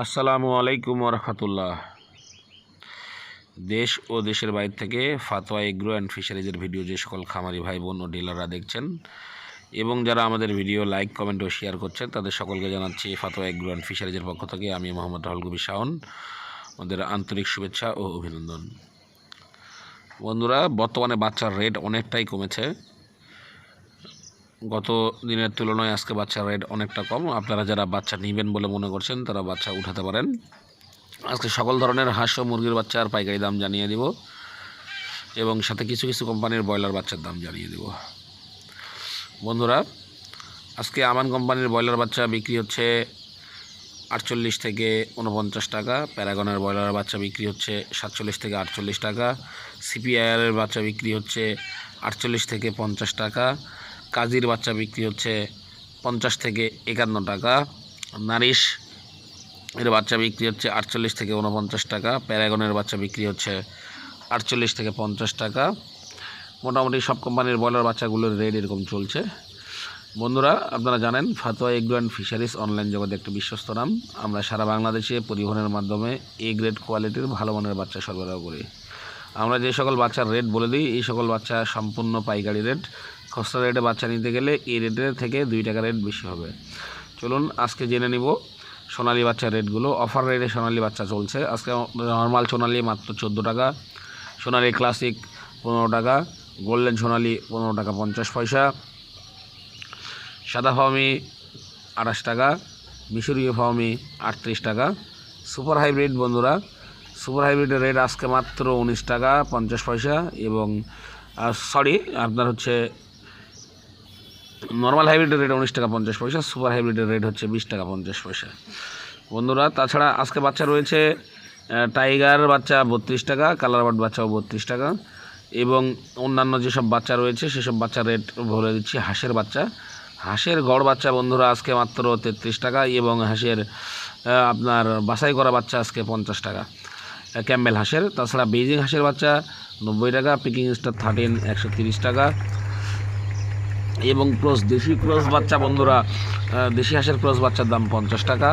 আসসালামু আলাইকুম রহমতুল্লাহ। দেশ ও দেশের বাইরে থেকে ফাতোয়া এগ্রো অ্যান্ড ফিশারিজের ভিডিও যে সকল খামারি ভাই বোন ও ডিলাররা দেখছেন এবং যারা আমাদের ভিডিও লাইক, কমেন্ট ও শেয়ার করছেন, তাদের সকলকে জানাচ্ছি ফাতোয়া এগ্রো অ্যান্ড ফিশারিজের পক্ষ থেকে আমি মোহাম্মদ রাহুল কবির শাওন। আমাদের আন্তরিক শুভেচ্ছা ও অভিনন্দন। বন্ধুরা, বর্তমানে বাচ্চার রেট অনেকটাই কমেছে। গত দিনের তুলনায় আজকে বাচ্চার রেট অনেকটা কম। আপনারা যারা বাচ্চা নেবেন বলে মনে করছেন, তারা বাচ্চা উঠাতে পারেন। আজকে সকল ধরনের হাঁস ও মুরগির বাচ্চার পাইকারি দাম জানিয়ে দিব এবং সাথে কিছু কিছু কোম্পানির ব্রয়লার বাচ্চার দাম জানিয়ে দিব। বন্ধুরা, আজকে আমান কোম্পানির ব্রয়লার বাচ্চা বিক্রি হচ্ছে আটচল্লিশ থেকে উনপঞ্চাশ টাকা, প্যারাগনের ব্রয়লার বাচ্চা বিক্রি হচ্ছে সাতচল্লিশ থেকে আটচল্লিশ টাকা সিপিআইআরের বাচ্চা বিক্রি হচ্ছে আটচল্লিশ থেকে পঞ্চাশ টাকা কাজীর বাচ্চা বিক্রি হচ্ছে পঞ্চাশ থেকে একান্ন টাকা। নারিশ এর বাচ্চা বিক্রি হচ্ছে আটচল্লিশ থেকে উনপঞ্চাশ টাকা। প্যারাগনের বাচ্চা বিক্রি হচ্ছে আটচল্লিশ থেকে পঞ্চাশ টাকা। মোটামুটি সব কোম্পানির ব্রয়লার বাচ্চাগুলোর রেট এরকম চলছে। বন্ধুরা, আপনারা জানেন, Fatwa agro and fisheries, online জগতে একটি বিশ্বস্ত নাম। আমরা সারা বাংলাদেশে পরিবহনের মাধ্যমে এ গ্রেড কোয়ালিটির ভালো মানের বাচ্চা সরবরাহ করি। আমরা যে সকল বাচ্চার রেট বলে দিই, এই সকল বাচ্চা সম্পূর্ণ পাইকারি রেট। খুচরা রেটে বাচ্চা নিতে গেলে এই রেটের থেকে দুই টাকা রেট বেশি হবে। চলুন আজকে জেনে নিব সোনালি বাচ্চার রেটগুলো। অফার রেটে সোনালি বাচ্চা চলছে। আজকে নর্মাল সোনালি মাত্র চোদ্দ টাকা, সোনালি ক্লাসিক পনেরো টাকা, গোল্ডেন সোনালি পনেরো টাকা পঞ্চাশ পয়সা, সাদা ফার্মি আঠাশ টাকা, মিশরীয় ফার্মি আটত্রিশ টাকা। সুপার হাইব্রিড বন্ধুরা, সুপার হাইব্রিডের রেট আজকে মাত্র উনিশ টাকা পঞ্চাশ পয়সা এবং সরি, আপনার হচ্ছে নর্মাল হাইব্রিডের রেট উনিশ টাকা পঞ্চাশ পয়সা সুপার হাইব্রিডের রেট হচ্ছে বিশ টাকা পঞ্চাশ পয়সা। বন্ধুরা, তাছাড়া আজকে বাচ্চা রয়েছে টাইগার বাচ্চা বত্রিশ টাকা কালার বার্ড বাচ্চাও বত্রিশ টাকা এবং অন্যান্য যেসব বাচ্চা রয়েছে, সেসব বাচ্চার রেট বলে দিচ্ছি হাঁসের বাচ্চা। হাঁসের গড় বাচ্চা বন্ধুরা আজকে মাত্র তেত্রিশ টাকা এবং হাঁসের আপনার বাছাই করা বাচ্চা আজকে পঞ্চাশ টাকা। ক্যাম্বেল হাঁসের, তাছাড়া বেজিং হাঁসের বাচ্চা নব্বই টাকা পিকিং স্টার থার্টিন একশো টাকা। এবং ক্রস, দেশি ক্রস বাচ্চা বন্ধুরা দেশি হাঁসের ক্রস বাচ্চার দাম পঞ্চাশ টাকা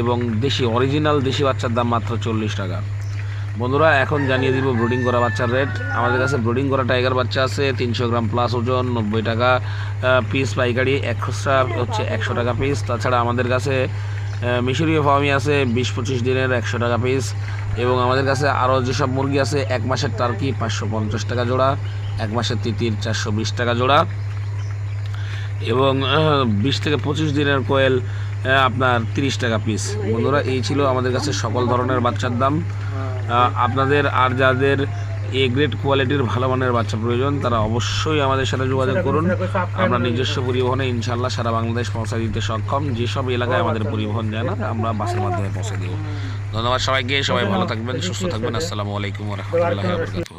এবং দেশি অরিজিনাল দেশি বাচ্চার দাম মাত্র চল্লিশ টাকা। বন্ধুরা, এখন জানিয়ে দিব ব্রুডিং করা বাচ্চার রেট। আমাদের কাছে ব্রুডিং করা টাইগার বাচ্চা আছে, তিনশো গ্রাম প্লাস ওজন, নব্বই টাকা পিস পাইকারি, এক খুচরা হচ্ছে একশো টাকা পিস তাছাড়া আমাদের কাছে মিশরীয় ফার্মি আছে, বিশ পঁচিশ দিনের একশো টাকা পিস এবং আমাদের কাছে আরও যেসব মুরগি আছে, এক মাসের টার্কি পাঁচশো পঞ্চাশ টাকা জোড়া, এক মাসের তিতির চারশো বিশ টাকা জোড়া। এবং বিশ থেকে পঁচিশ দিনের কোয়েল আপনার তিরিশ টাকা পিস বন্ধুরা এই ছিল আমাদের কাছে সকল ধরনের বাচ্চার দাম। আপনাদের আর যাদের এ গ্রেড কোয়ালিটির ভালো মানের বাচ্চা প্রয়োজন তারা অবশ্যই আমাদের সাথে যোগাযোগ করুন। আমরা নিজস্ব পরিবহনে ইনশাল্লাহ সারা বাংলাদেশ পৌঁছে দিতে সক্ষম। যেসব এলাকায় আমাদের পরিবহন যায় না আমরা বাসের মাধ্যমে পৌঁছে দেব। ধন্যবাদ সবাইকে সবাই ভালো থাকবেন সুস্থ থাকবেন। আসসালামু আলাইকুম রহমতুল্লাহ